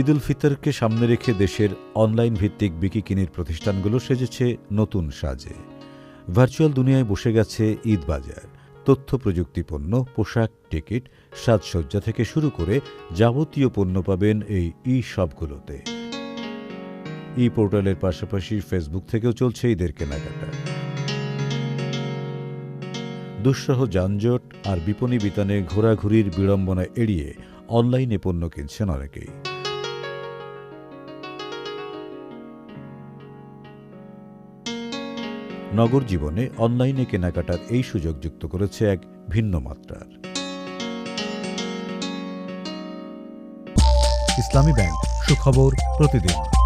ঈদ উল ফিতরকে সামনে রেখে দেশের অনলাইন ভিত্তিক বিকিকিনির প্রতিষ্ঠানগুলো সেজেছে নতুন সাজে। ভার্চুয়াল দুনিয়ায় বসে গেছে ঈদ বাজার তথ্য প্রযুক্তি পণ্য, পোশাক, টিকিট, সাজসজ্জা থেকে শুরু করে যাবতীয় পণ্য পাবেন এই ই শপগুলোতে ই পোর্টালের পাশাপাশি ফেসবুক থেকেও চলছে ঈদের কেনাকাটা। দুঃসহ যানজট আর বিপণী বিতানে ঘোরাঘুরির বিড়ম্বনা এড়িয়ে অনলাইনে পণ্য কিনছেন অনেকেই। নগর জীবনে অনলাইনে কেনাকাটার এই সুযোগ যুক্ত করেছে এক ভিন্ন মাত্রার। ইসলামী ব্যাংক, সুখবর প্রতিদিন।